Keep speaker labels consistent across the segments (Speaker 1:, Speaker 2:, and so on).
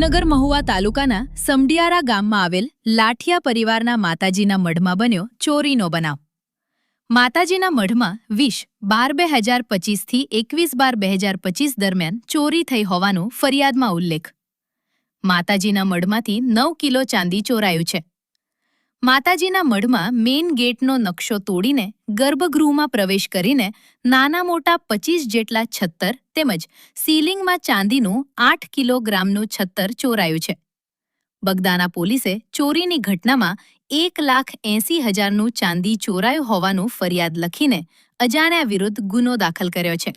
Speaker 1: નગર મહુવા તાલુકાના સમડિયારા ગામમાં આવેલ લાઠિયા પરિવારના માતાજીના મઢમાં બન્યો ચોરીનો બનાવ. માતાજીના મઢમાં વીસ બાર બે હજાર પચીસથી એકવીસ બાર બે હજાર પચીસ દરમિયાન ચોરી થઈ હોવાનું ફરિયાદમાં ઉલ્લેખ. માતાજીના મઢમાંથી નવ કિલો ચાંદી ચોરાયું છે. માતાજીના મઢમાં મેઇન ગેટનો નકશો તોડીને ગર્ભગૃહમાં પ્રવેશ કરીને નાના મોટા પચીસ જેટલા છત્તર તેમજ સીલિંગમાં ચાંદીનું આઠ કિલોગ્રામનું છત્તર ચોરાયું છે. બગદાના પોલીસે ચોરીની ઘટનામાં એક લાખ એંસી હજારનું ચાંદી ચોરાયું હોવાનું ફરિયાદ લખીને અજાણ્યા વિરુદ્ધ ગુનો દાખલ કર્યો છે.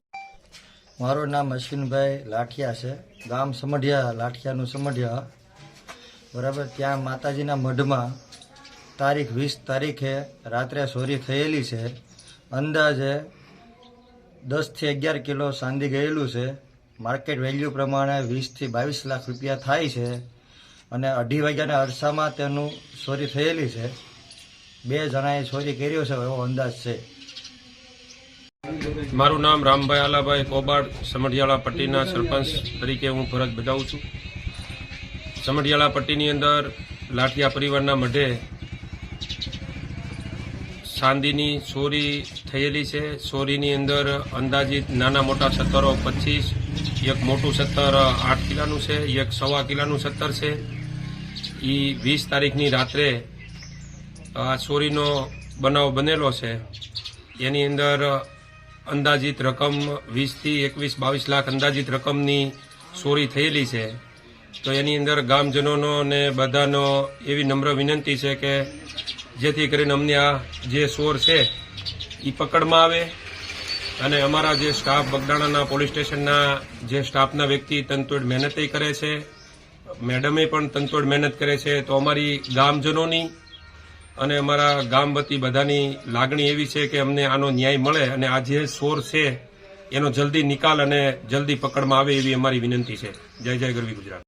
Speaker 2: મારું નામ અશ્વિનભાઈ લાઠિયા છે. ગામ સમઢિયા, લાઠિયાનું સમઢિયા. બરાબર, ત્યાં માતાજીના મઢમાં તારીખ વીસ તારીખે રાત્રે ચોરી થયેલી છે. અંદાજે દસથી અગિયાર કિલો ચાંદી ગયેલું છે. માર્કેટ વેલ્યુ પ્રમાણે વીસથી બાવીસ લાખ રૂપિયા થાય છે અને અઢી વાગ્યાના અરસામાં તેનું ચોરી થયેલી છે. બે જણાએ ચોરી કર્યો છે, એવો અંદાજ છે.
Speaker 3: મારું નામ રામભાઈ આલાભાઈ કોબાડ, સમઢિયાળા પટ્ટીના સરપંચ તરીકે હું ફરજ બજાવું છું. સમઢિયાળા પટ્ટીની અંદર લાઠિયા પરિવારના મઢે ચાંદીની ચોરી થયેલી છે. ચોરીની અંદર અંદાજિત નાના મોટા સત્તરો પચીસ, એક મોટું સત્તર આઠ કિલાનું છે, એક સવા કિલાનું સત્તર છે. એ વીસ તારીખની રાત્રે આ ચોરીનો બનાવ બનેલો છે. એની અંદર અંદાજિત રકમ વીસથી એકવીસ, બાવીસ લાખ અંદાજિત રકમની ચોરી થયેલી છે. તો એની અંદર ગામજનોનો અને બધાનો એવી નમ્ર વિનંતી છે કે જેથી કરીને અમને આ જે સોર છે એ પકડમાં આવે અને અમારા જે સ્ટાફ બગદાણાના પોલીસ સ્ટેશનના જે સ્ટાફના વ્યક્તિ તનતોડ મહેનત કરે છે, મેડમે પણ તનતોડ મહેનત કરે છે, તો અમારી ગામજનોની અને અમારા ગામ વતી બધાની લાગણી એવી છે કે અમને આનો ન્યાય મળે અને આ જે સોર છે, એનો જલ્દી નિકાલ અને જલ્દી પકડમાં આવે એવી અમારી વિનંતી છે. જય જય ગરવી ગુજરાત.